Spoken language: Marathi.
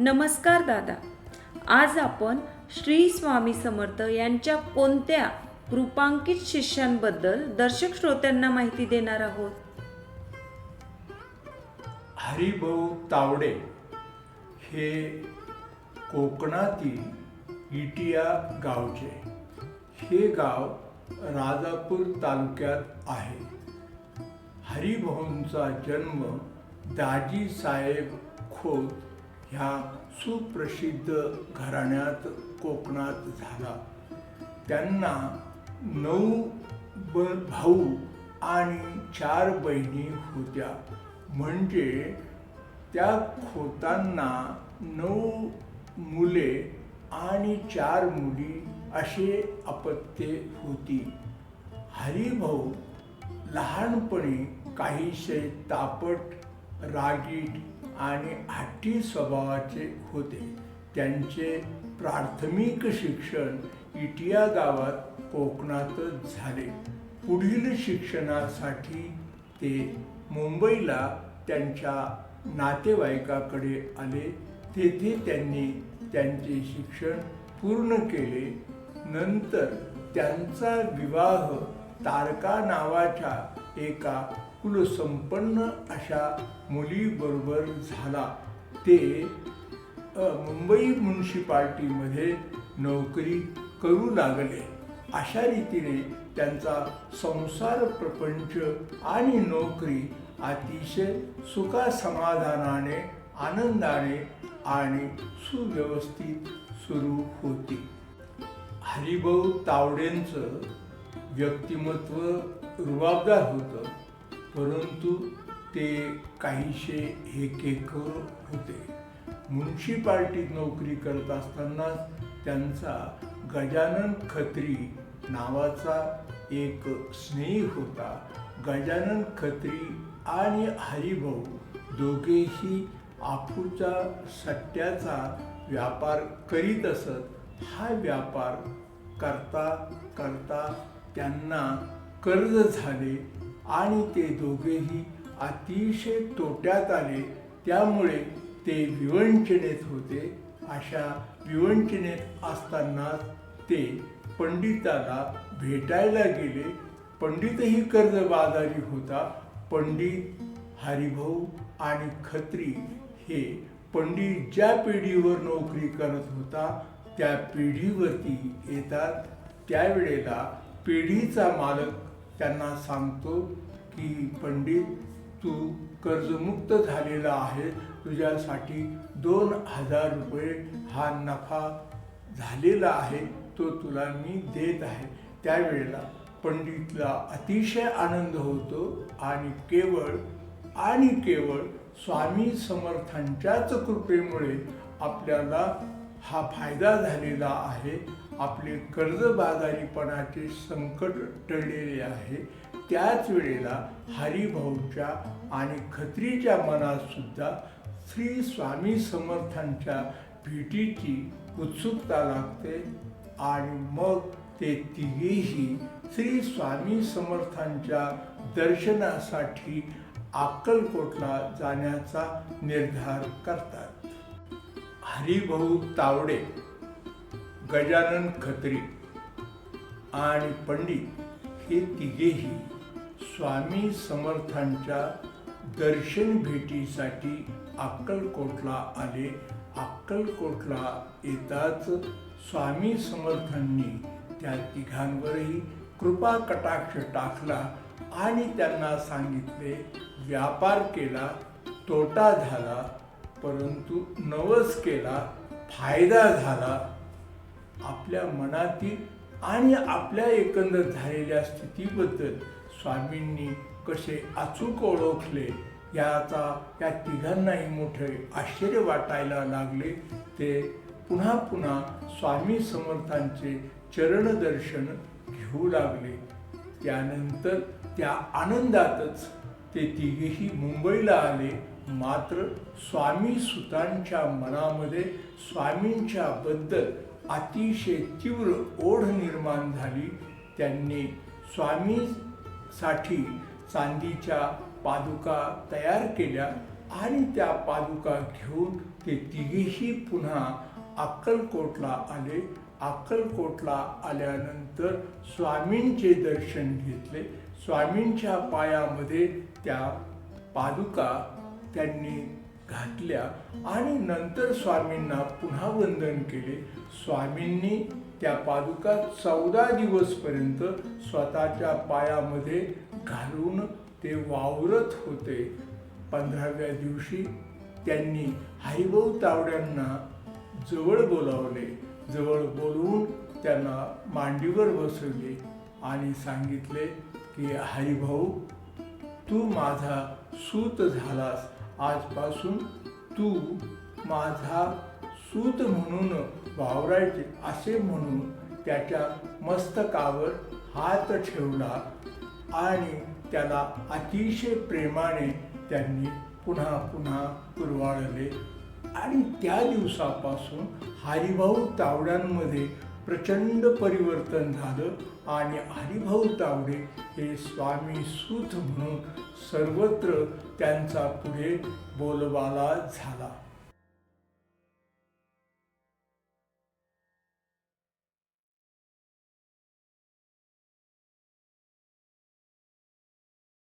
नमस्कार दादा. आज आपण श्री स्वामी समर्थ यांच्या कोणत्या रूपांकित शिष्यांबद्दल दर्शक श्रोत्यांना माहिती देणार आहोत? हरिभाऊ तावडे हे कोकणातील इटिया गावचे. हे गाव राजापूर तालुक्यात आहे. हरिभाऊंचा जन्म दाजी साहेब खोत ह्या सुप्रसिद्ध घराण्यात कोकणात झाला. त्यांना नऊ ब भाऊ आणि चार बहिणी होत्या. म्हणजे त्या खोतांना नऊ मुले आणि चार मुली असे अपत्ये होती. हरिभाऊ लहानपणी काहीसे तापट रागीट आणि हट्टी स्वभावाचे होते. त्यांचे प्राथमिक शिक्षण इटिया गावात कोकणातच झाले. पुढील शिक्षणासाठी ते मुंबईला त्यांच्या नातेवाईकाकडे आले. तेथे त्यांनी त्यांचे शिक्षण पूर्ण केले. नंतर त्यांचा विवाह तारका नावाच्या एका कुलसंपन्न अशा मुलीबरोबर झाला. ते मुंबई म्युन्सिपाल्टीमध्ये नोकरी करू लागले. अशा रीतीने त्यांचा संसार प्रपंच आणि नोकरी अतिशय सुखासमाधानाने आनंदाने आणि सुव्यवस्थित सुरू होती. हरिभाऊ तावडेंचं व्यक्तिमत्व रुबाबदार होतं. परंतु ते काहीशे हेकेक होते. म्युन्सिपाल्टीत नोकरी करत असताना त्यांचा गजानन खत्री नावाचा एक स्नेही होता. गजानन खत्री आणि हरिभाऊ दोघेही आपूचा सट्ट्याचा व्यापार करीत असत. हा व्यापार करता करता त्यांना कर्ज झाले. आणि ते दोघेही अतिशय तोट्यात आले. त्यामुळे ते विवंचनेत होते. अशा विवंचनेत असताना ते पंडिताला भेटायला गेले. पंडितही कर्जबाजारी होता. पंडित हरिभाऊ आणि खत्री हे पंडित ज्या पिढीवर नोकरी करत होता त्या पिढीवरती येतात. त्यावेळेला पिढीचा मालक त्यांना सांगतो की पंडित तू कर्जमुक्त झालेला आहे. तुझ्यासाठी दोन हजार रुपये हा नफा झालेला आहे. तो तुला मी देत आहे. त्यावेळेला पंडितला अतिशय आनंद होतो आणि केवळ आणि केवळ स्वामी समर्थांच्याच कृपेमुळे आपल्याला हा फायदा झालेला आहे. आपले कर्जबाजारीपणाचे संकट टळलेले आहे. त्याच वेळेला हरिभाऊच्या आणि खत्रीच्या मनात सुद्धा श्री स्वामी समर्थांच्या भेटीची उत्सुकता लागते आणि मग ते तिघेही श्री स्वामी समर्थांच्या दर्शनासाठी अक्कलकोटला जाण्याचा निर्धार करतात. हरिभाऊ तावडे गजानन खत्री आणि पंडित हे तिघेही स्वामी समर्थांच्या दर्शन भेटीसाठी अक्कलकोटला आले. अक्कलकोटला येताच स्वामी समर्थांनी त्या तिघांवरही कृपा कटाक्ष टाकला आणि त्यांना सांगितले व्यापार केला तोटा झाला परंतु नवस केला फायदा झाला आपल्या मनातील आणि आपल्या एकंदर झालेल्या स्थितीबद्दल स्वामींनी कसे अचूक ओळखले याचा या तिघांनाही मोठे आश्चर्य वाटायला लागले. ते पुन्हा पुन्हा स्वामी समर्थांचे चरणदर्शन घेऊ लागले. त्यानंतर त्या आनंदातच ते तिघेही मुंबईला आले. मात्र स्वामी सुतांच्या मनामध्ये स्वामींच्या बद्दल अतिशय तीव्र ओढ निर्माण झाली. त्यांनी स्वामीसाठी चांदीच्या पादुका तयार केल्या आणि त्या पादुका घेऊन ते तिघेही पुन्हा अक्कलकोटला आले. अक्कलकोटला आल्यानंतर स्वामींचे दर्शन घेतले. स्वामींच्या पायामध्ये त्या पादुका त्यांनी घातल्या आणि नंतर स्वामींना पुन्हा वंदन केले. स्वामींनी त्या पादुका चौदा दिवसपर्यंत स्वतःच्या पायामध्ये घालून ते वावरत होते. पंधराव्या दिवशी त्यांनी हरिभाऊ तावड्यांना जवळ बोलावले. जवळ बोलवून त्यांना मांडीवर बसवले आणि सांगितले की हरिभाऊ तू माझा सूत झालास. आजपासून तू माझा सूत म्हणून वावरायचे असे म्हणून त्याच्या मस्तकावर हात ठेवला आणि त्याला अतिशय प्रेमाने त्यांनी पुन्हा पुन्हा कुरवाळले आणि त्या दिवसापासून हरिभाऊ तावड्यांमध्ये प्रचंड परिवर्तन झालं आणि हरिभाऊ तावडे हे स्वामी सूत म्हणून सर्वत्र त्यांचा पुढे बोलबाला झाला.